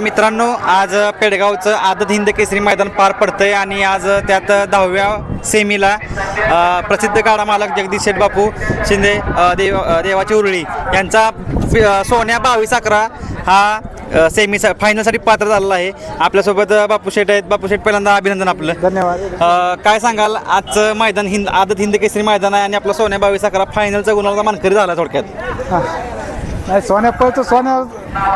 मित्रांनो आज पेडगावचं आदत हिंद केसरी मैदान पार पडतंय आणि आज त्यात दहाव्या सेमीला प्रसिद्ध गाडा मालक जगदीश शेठ बापू शिंदे देव देवाची उरळी यांचा सोन्या बावीस अकरा हा सेमी फायनलसाठी पात्र झालेला आहे. आपल्यासोबत बापू शेठ आहेत. बापू शेठ पहिल्यांदा अभिनंदन आपलं. धन्यवाद. काय सांगाल? आजचं मैदान हिंद आदत हिंद केसरी मैदान आहे आणि आपला सोन्या बावीस अकरा फायनलचा गुणाचा मानकरी झाला थोडक्यात. नाही सोन्या पळतो सोन्या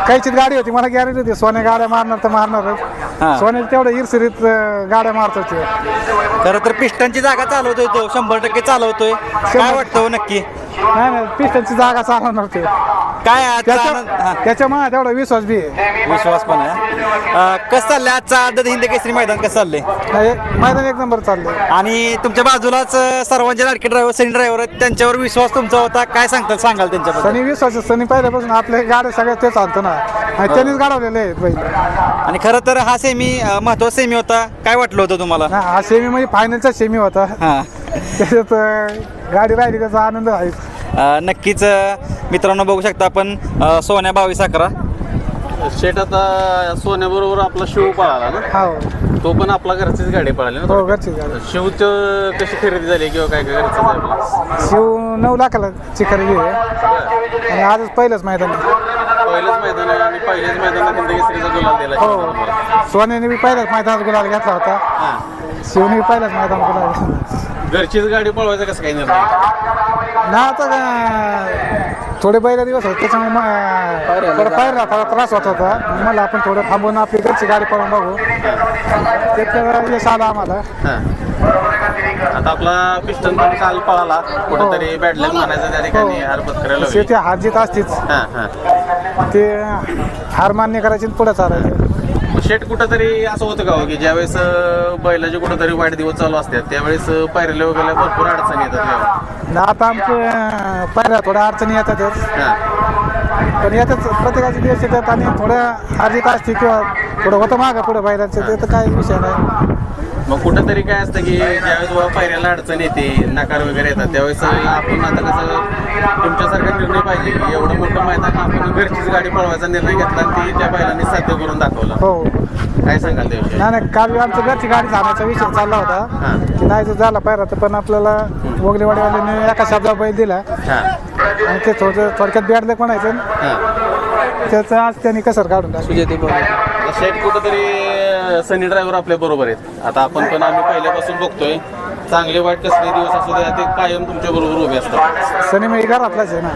काहीचीच गाडी होती मला गॅरंटी होती सोन्या गाड्या मारणार तर हा. मारणारच सोन्या तेवढं इरसिरीत अं, गाड्या मारतो ते. खरं तर पिस्टनची जागा चालवतोय तो शंभर टक्के चालवतोय. काय वाटतं हो नक्की? नाही नाही पिस्टनची जागा चालवणार ते. काय आजचा आनंद? त्याच्या हा, त्याच्या मग तेवढा विश्वास बी आहे. विश्वास पण आहे. अं, कसं चाललंय आजचा आदत हिंद केसरी मैदान? कसं चाललंय? मैदान एक नंबर चाललंय. आणि तुमच्या बाजूलाच अं, सर्वांचे लाडके ड्रायव्हर सनी ड्रायव्हर आहेत त्यांच्यावर विश्वास तुमचा होता? काय सांगताल सांगाल त्यांच्याबद्दल? सनी विश्वास आहे. सनी पहिल्यापासून आपल्या गाड्या सगळ्या तेच आणतो ना. आणि त्यांनीच गाडवलेले आहेत पहिले आणि खरं तर हा सेमी महत्त्वाचा सेमी होता. काय वाटलं होतं तुम्हाला? ना, हा सेमी म्हणजे फायनलचा सेमी होता. हा. त्याच्यात अं, गाडी राहिली त्याचा आनंद आहे. नक्कीच मित्रांनो बघू शकता आपण सोन्या बावीस अकरा. शेट आता सोन्याबरोबर आपला शिव पळाला ना? हो. तो पण आपला घरचीच गाडी पळाली ना हो घरची गाडी. शिवच कशी खरेदी झाली किंवा काय काय घरचं शिव नऊ लाखाला चिखर घे आणि आजच पहिलंच मैदान आहे. पहिलंच मैदान आहे आणि पहिल्याच मैदानात हिंद केसरीचा गुलाल दिला हो. सोन्याने बी पहिल्याच मैदानात गुलाल घेतला होता. हा. शिवने बी पहिल्याच मैदानात गुलाल घेतला. घरचीच गाडी पळवायचा कसं काय निर्णय? ना आता काय, थोडे बैल दिवस होते त्याच्यामुळे मग थोडं पायरला थोडा त्रास होत होता. मला आपण थोडं थांबून आपली घरची गाडी पळून बघू. यश आलं आम्हाला. हा. आता आपला पिस्टन पण काल पळाला. कुठेतरी बॅडलॅक म्हणायचं त्या ठिकाणी हार पत्करायला हवी. शेती हार जीत असतीच. हा हा. ते हार मान्य करायची पुढे चालायचं. शेट कुठंतरी असं होतं का हो की ज्यावेळेस अं, बैलाचे कुठंतरी वाईट दिवस चालू असतात त्यावेळेस अं, पायऱ्याला वगैरे भरपूर अडचणी येतात तेव्हा. ना आता आमचे पायऱ्या थोड्या अडचणी येतातच हा. पण यातच प्रत्येकाचे दिवस येतात आणि थोड्या अर्जित असते किंवा थोडं होतं मागं पुढे बाहेरचं ते तर काही विषय नाही. मग कुठंतरी काय असतं की ज्यावेळेस बाबा पायऱ्याला अडचण येते नकार वगैरे येतात त्यावेळेस आपण आता कसं तुमच्यासारखा निर्णय पाहिजे की एवढं मोठं मैदान आपण घरचीच गाडी पळवायचा निर्णय घेतला आणि ती त्या बैलांनी साध्य करून दाखवला. हो. काय सांगाल त्याविषयी? नाही नाही काल आमचं घरची गाडी जाण्याचा विषय चालला होता. हां. की नाही जर झाला पाहिजे तर पण आपल्याला वगलेवाडीवाल्याने एका शब्दा बैल दिला. हां. आणि ते थोडं थोडक्यात बॅडले म्हणायचं. हां. त्याचं आज त्यांनी कसर काढून टाकलं. शेट कुठंतरी सनी ड्रायव्हर आपल्या बरोबर आहेत. आता आपण पण आम्ही पहिल्यापासून बघतोय. चांगले वाईट कसले दिवस असू द्या ते कायम तुमच्या बरोबर उभे असतात. सनी मी घरातलाच आहे ना.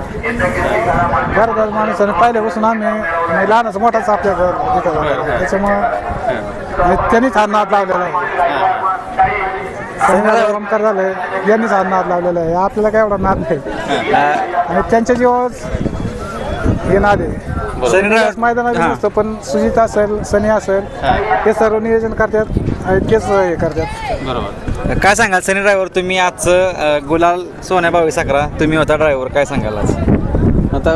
घरातलाच माणूस आणि पहिल्यापासून आम्ही म्हणजे लहानच मोठाच आपल्या घर इथं झाला. त्याच्यामुळं त्यांनीच हा नाद लावलेला आहे. सनी ओमकार झालं यांनीच हा नाद लावलेला आहे. आपल्याला काय एवढा नाद नाही. आणि त्यांच्या जीवावर हे नाद आहे. सनी ड्रायव्हर मैदानात. नसतं पण सुजित असेल सनी असेल हे. सर्व नियोजन करतात आणि तेच हे करतात. बरोबर. काय सांगाल सनी ड्रायव्हर तुम्ही आजचं गुलाल सोन्या बावीस अकरा तुम्ही होता ड्रायव्हर काय सांगाल आज? आता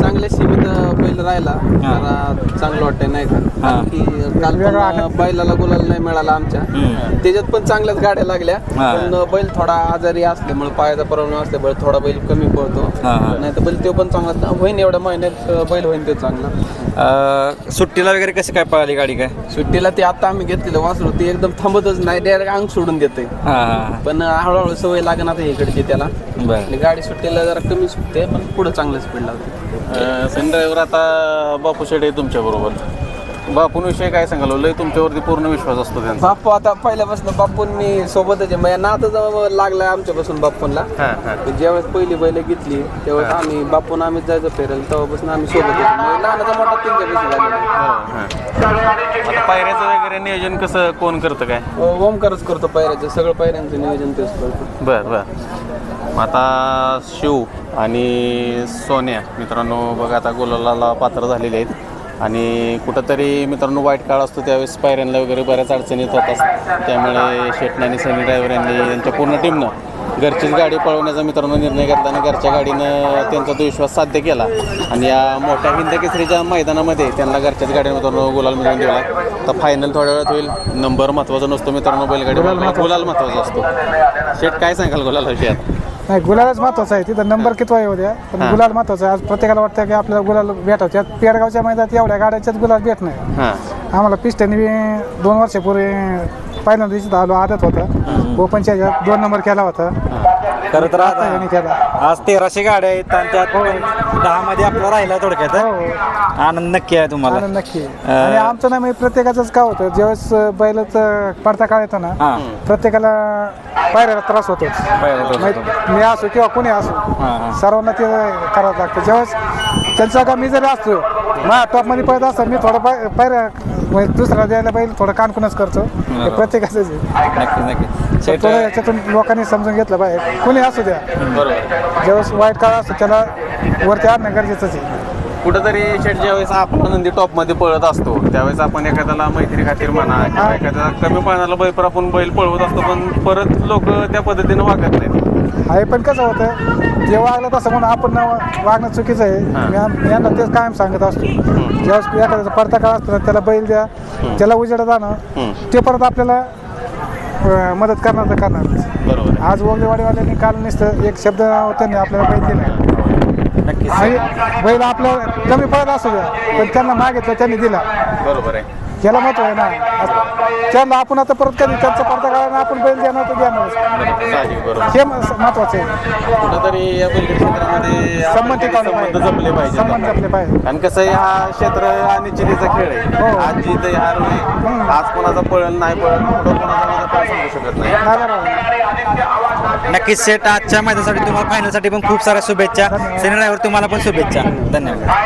चांगल्या सीमित बैल राहिला. जरा चांगलं वाटतंय नाही का हा. काल पण. बैलाला गुलाल नाही मिळाला आमच्या हम्म. त्याच्यात पण चांगल्याच गाड्या लागल्या हा. पण बैल थोडा आजारी असल्यामुळे पायाचा प्रॉब्लेम असल्यामुळे थोडा बैल कमी पळतो हा, हा. नाही तर बैल तो पण चांगला होईन एवढ्या महिन्यात अं, बैल होईन तो चांगला अं, सुट्टीला वगैरे कशी काय पळाली गाडी काय? सुट्टीला ते आता आम्ही घेतलेलं वासरू ते एकदम थांबतच नाही डायरेक्ट अंग सोडून देते हां. पण हळूहळू सवय लागणार आता इकडची त्याला. बरं. आणि गाडी सुट्टीला जरा कमी सुटते पण पुढे चांगलं स्पीड लागते अं, सनी ड्रायव्हर आता बापू आहे तुमच्या बरोबर. बापूंविषयी काय सांगाल लय तुमच्यावरती पूर्ण विश्वास असतो त्यांचा. बाप्पू आता पहिल्यापासून बाप्पून मी सोबतच आहे. म्हणजे नातं जवळ लागलाय आमच्यापासून बाप्पूनला हां हां. ज्यावेळेस पहिली बैल घेतली त्यावेळेस आम्ही बापून आम्ही जायचं फिरायला तेव्हापासून आम्ही सोबत होतो. म्हणजे लहानाचा मोठा आता पायऱ्याचं वगैरे नियोजन कसं कोण करतं काय? ओमकारच करतो पायऱ्याचं सगळं पायऱ्यांचं नियोजन तेच करतो. बर बर. मग आता शिव आणि सोन्या मित्रांनो बघा आता गुलाला पात्र झालेले आहेत. आणि कुठंतरी मित्रांनो वाईट काळ असतो त्यावेळेस पायऱ्यांना वगैरे बऱ्याच अडचणी येत होतात त्यामुळे शेटणे आणि सनी ड्रायव्हर यांनी त्यांच्या पूर्ण टीमनं घरचीच गाडी पळवण्याचा मित्रांनो निर्णय घेतला आणि घरच्या गाडीनं त्यांचा तो विश्वास साध्य केला. आणि या मोठ्या हिंद केसरीच्या मैदानामध्ये त्यांना घरच्याच गाडीने मित्रांनो गुलाल मिळवून दिला. तर फायनल थोड्या वेळात होईल. नंबर महत्त्वाचा नसतो मित्रांनो बैलगाडी गुलाल महत्त्वाचा असतो. शेट काय सांगाल गुलाल विषयात नाही गुलालच महत्वाचं आहे. तिथं नंबर कितवा येऊ द्या. पण. गुलाल महत्वाचं आहे. आज प्रत्येकाला वाटतं की आपल्याला गुलाल भेटावं त्यात पेडगावच्या मैदानात एवढ्या गाड्यांच्याच गुलाल भेट नाही. हां. आम्हाला पिस्टनी दोन वर्षापूर्वी पहिल्या दिवशी आलो आदत होता. ओपनच्या दोन नंबर केला होता. खरं तर आता यांनी आता केला आज तेराशे गाड्या आहेत आणि त्यात दहा मध्ये आपला राहिला थोडक्यात. हो आनंद नक्की आहे तुम्हाला. आनंद नक्की. आणि आमचं ना म्हणजे प्रत्येकाचंच काय होतं? ज्यावेळेस बैलाचं पडता काळ येतो ना हा. प्रत्येकाला पायऱ्याला त्रास होतो पायऱ्याला त्रास माहित- मी असो किंवा कोणी असो हा, हा. सर्वांना ते करावं लागतं. ज्यावेळेस त्यांचा का मी जरी असतो माझ्या टॉपमध्ये पळत असतो मी थोडं पाय पायऱ्या म्हणजे दुसरा द्यायला बैल थोडं कानकुनच करतो. हे प्रत्येकाचंच आहे. नक्की नक्की शेट थोडं याच्यातून लोकांनी समजून घेतलं पाहिजे. कोणी असू द्या. बरोबर. ज्यावेळेस वाईट काळ असतो त्याला वरती आणणं गरजेचंच आहे. कुठंतरी शेट ज्यावेळेस आपला नंदी टॉपमध्ये पळत असतो त्यावेळेस आपण एखाद्याला मैत्री खातीर म्हणा किंवा एखाद्या कमी पळणारा बैल पर आपण बैल पळवत असतो पण परत लोक त्या पद्धतीने वागत नाहीत. आहे पण कसं होतं जे वागलं तसं म्हणून आपण ना वागणं चुकीचं आहे. मी आम- मी यांना तेच कायम सांगत असतो. ज्यावेळेस एखाद्याचा पडता काळ असतो ना त्याला बैल द्या त्याला उजेड जाणं ते परत आपल्याला अं, मदत करणार तर करणार बरोबर आहे. आज वगलेवाडीवाल्यांनी काल नुसतं एक शब्द त्यांनी आपल्याला बैल दिला. आणि बैल आपल्या कमी पडत असू द्या पण त्यांना मागितलं त्यांनी दिला. बरोबर आहे. याला महत्त्व आहे ना? त्यांना आपण आता परत कधी त्यांचा पडता काळानं आपण बैल देणार तर देणार. हे महत्वाचं आहे. कुठंतरी या बैलगाडी क्षेत्रामध्ये संबंध आपले टिकवले संबंध जपले पाहिजे संबंध जपले पाहिजे आणि कसं आहे हा क्षेत्र आणि चिरीचा खेळ आहे. हो. आज जिथे हार होईल आज कोणाचा पळल नाही पळल पुढं कोणाचा सांगू शकत नाही. नक्कीच सेट आजच्या मैदानासाठी तुम्हाला फायनलसाठी पण खूप साऱ्या शुभेच्छा. सेना ड्रायव्हर तुम्हाला पण शुभेच्छा. धन्यवाद.